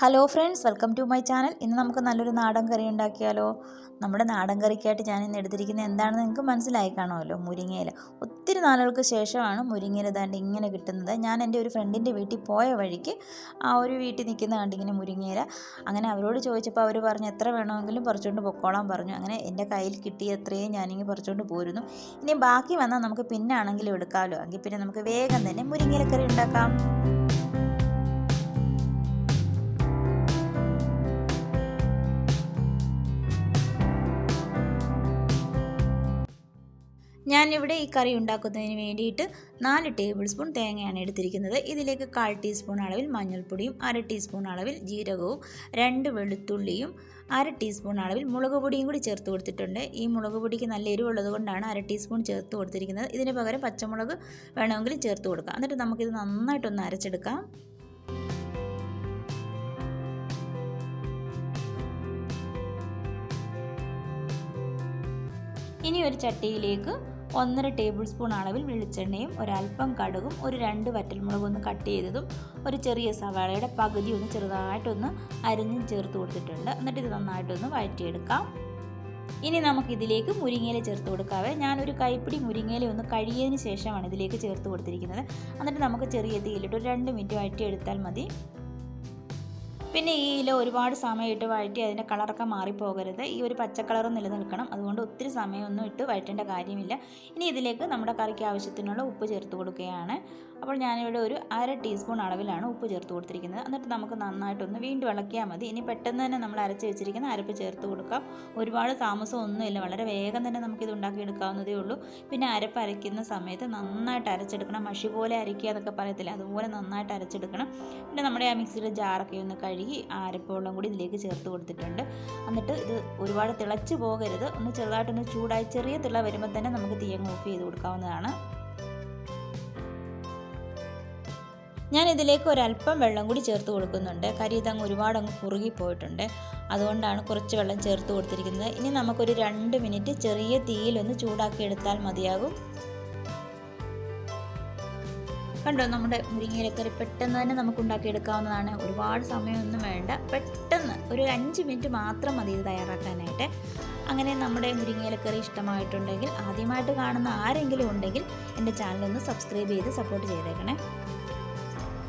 Hello friends welcome to my channel ഇന്ന് നമുക്ക് നല്ലൊരു നാടൻ കറി ഉണ്ടാക്കിയാലോ? നമ്മുടെ നാടൻ കറിക്കായിട്ട് ഞാൻ ഇന്ന് എടുത്തിരിക്കുന്നത് എന്താണെന്ന് നിങ്ങൾക്ക് മനസ്സിലായി കാണുമല്ലോ? മുരിങ്ങയില. ഒത്തിരി നാളുകൾക്ക് ശേഷമാണ് മുരിങ്ങയില ദാണ്ട് ഇങ്ങനെ കിട്ടുന്നത്. ഞാൻ എന്റെ ഒരു ഫ്രണ്ടിന്റെ വീട്ടിൽ പോയ വഴിക്ക് ആ ഒരു വീട്ടിൽ നിൽക്കുന്ന കണ്ട് ഇങ്ങനെ മുരിങ്ങയില. അങ്ങനെ അവരോട് ചോദിച്ചപ്പോൾ അവർ പറഞ്ഞു എത്ര വേണമെങ്കിലും പറിച്ചുകൊണ്ട് പൊക്കോളാൻ പറഞ്ഞു. അങ്ങനെ എന്റെ കയ്യിൽ കിട്ടിയ എത്രയും ഞാനിങ്ങനെ പറിച്ചുകൊണ്ട് പോരുന്നു. ഇനി ബാക്കി വന്നാൽ നമുക്ക് പിന്നാണെങ്കിലും എടുക്കാമല്ലോ. എങ്കിൽ പിന്നെ നമുക്ക് വേഗം തന്നെ മുരിങ്ങയില കറി ഉണ്ടാക്കാം. ഞാനിവിടെ ഈ കറി ഉണ്ടാക്കുന്നതിന് വേണ്ടിയിട്ട് നാല് ടേബിൾ സ്പൂൺ തേങ്ങയാണ് എടുത്തിരിക്കുന്നത്. ഇതിലേക്ക് കാൽ ടീസ്പൂൺ അളവിൽ മഞ്ഞൾപ്പൊടിയും അര ടീസ്പൂൺ അളവിൽ ജീരകവും രണ്ട് വെളുത്തുള്ളിയും അര ടീസ്പൂൺ അളവിൽ മുളക് പൊടിയും കൂടി ചേർത്ത് കൊടുത്തിട്ടുണ്ട്. ഈ മുളക് പൊടിക്ക് നല്ല എരിവുള്ളത് കൊണ്ടാണ് അര ടീസ്പൂൺ ചേർത്ത് കൊടുത്തിരിക്കുന്നത്. ഇതിന് പകരം പച്ചമുളക് വേണമെങ്കിൽ ചേർത്ത് കൊടുക്കാം. എന്നിട്ട് നമുക്കിത് നന്നായിട്ടൊന്ന് അരച്ചെടുക്കാം. ഇനി ഒരു ചട്ടിയിലേക്ക് ഒന്നര ടേബിൾ സ്പൂൺ അളവിൽ വെളിച്ചെണ്ണയും ഒരല്പം കടുകും ഒരു രണ്ട് വറ്റൽമുളക് ഒന്ന് കട്ട് ചെയ്തതും ഒരു ചെറിയ സവാളയുടെ പകുതി ഒന്ന് ചെറുതായിട്ടൊന്ന് അരിഞ്ഞും ചേർത്ത് കൊടുത്തിട്ടുണ്ട്. എന്നിട്ട് ഇത് നന്നായിട്ടൊന്ന് വഴറ്റിയെടുക്കാം. ഇനി നമുക്കിതിലേക്ക് മുരിങ്ങയില ചേർത്ത് കൊടുക്കാവേ ഞാനൊരു കൈപ്പിടി മുരിങ്ങയില ഒന്ന് കഴിയതിന് ശേഷമാണ് ഇതിലേക്ക് ചേർത്ത് കൊടുത്തിരിക്കുന്നത്. എന്നിട്ട് നമുക്ക് ചെറിയ തീയിലിട്ട് ഒരു രണ്ട് മിനിറ്റ് വഴറ്റിയെടുത്താൽ മതി. പിന്നെ ഈ ഇല ഒരുപാട് സമയം ഇട്ട് വഴറ്റി അതിന്റെ കളറൊക്കെ മാറിപ്പോകരുത്. ഈ ഒരു പച്ച നിലനിൽക്കണം. അതുകൊണ്ട് ഒത്തിരി സമയമൊന്നും ഇട്ട് വഴറ്റേണ്ട കാര്യമില്ല. ഇനി ഇതിലേക്ക് നമ്മുടെ കറിക്ക് ആവശ്യത്തിനുള്ള ഉപ്പ് ചേർത്ത് കൊടുക്കുകയാണ്. അപ്പോൾ ഞാനിവിടെ ഒരു അര ടീസ്പൂൺ അളവിലാണ് ഉപ്പ് ചേർത്ത് കൊടുത്തിരിക്കുന്നത്. എന്നിട്ട് നമുക്ക് നന്നായിട്ടൊന്ന് വീണ്ടും ഇളക്കിയാൽ മതി. ഇനി പെട്ടെന്ന് തന്നെ നമ്മൾ അരച്ച് വെച്ചിരിക്കുന്ന അരപ്പ് ചേർത്ത് കൊടുക്കാം. ഒരുപാട് താമസം ഒന്നുമില്ല. വളരെ വേഗം തന്നെ നമുക്കിത് ഉണ്ടാക്കിയെടുക്കാവുന്നതേ ഉള്ളൂ. പിന്നെ അരപ്പ് അരയ്ക്കുന്ന സമയത്ത് നന്നായിട്ട് അരച്ചെടുക്കണം. മഷി പോലെ അരയ്ക്കുക എന്നൊക്കെ പറയത്തില്ല? അതുപോലെ നന്നായിട്ട് അരച്ചെടുക്കണം. പിന്നെ നമ്മുടെ ആ മിക്സിയുടെ ജാറൊക്കെ ഒന്ന് കഴുകി ആ അരപ്പവെള്ളം കൂടി ഇതിലേക്ക് ചേർത്ത് കൊടുത്തിട്ടുണ്ട്. എന്നിട്ട് ഇത് ഒരുപാട് തിളച്ച് പോകരുത്. ഒന്ന് ചെറുതായിട്ടൊന്ന് ചൂടായി ചെറിയ തിള വരുമ്പോൾ തന്നെ നമുക്ക് തീയങ്ങ് ഓഫ് ചെയ്ത് കൊടുക്കാവുന്നതാണ്. ഞാൻ ഇതിലേക്ക് ഒരല്പം വെള്ളം കൂടി ചേർത്ത് കൊടുക്കുന്നുണ്ട്. കരി ഇതങ്ങ് ഒരുപാട് അങ്ങ് കുറുകി പോയിട്ടുണ്ട്. അതുകൊണ്ടാണ് കുറച്ച് വെള്ളം ചേർത്ത് കൊടുത്തിരിക്കുന്നത്. ഇനി നമുക്കൊരു രണ്ട് മിനിറ്റ് ചെറിയ തീയിലൊന്ന് ചൂടാക്കി എടുത്താൽ മതിയാകും. കണ്ടോ? നമ്മുടെ മുരിങ്ങയിലക്കറി പെട്ടെന്ന് തന്നെ നമുക്ക് ഉണ്ടാക്കിയെടുക്കാവുന്നതാണ്. ഒരുപാട് സമയമൊന്നും വേണ്ട. പെട്ടെന്ന് ഒരു അഞ്ച് മിനിറ്റ് മാത്രം മതി ഇത് തയ്യാറാക്കാനായിട്ട്. അങ്ങനെ നമ്മുടെ മുരിങ്ങയിലക്കറി ഇഷ്ടമായിട്ടുണ്ടെങ്കിൽ ആദ്യമായിട്ട് കാണുന്ന ആരെങ്കിലും ഉണ്ടെങ്കിൽ എന്റെ ചാനലൊന്ന് സബ്സ്ക്രൈബ് ചെയ്ത് സപ്പോർട്ട് ചെയ്തേക്കണേ.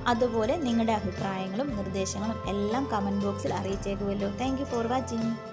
അതുപോലെ നിങ്ങളുടെ അഭിപ്രായങ്ങളും നിർദ്ദേശങ്ങളും എല്ലാം കമന്റ് ബോക്സിൽ അറിയിച്ചേക്കുമല്ലോ. Thank for watching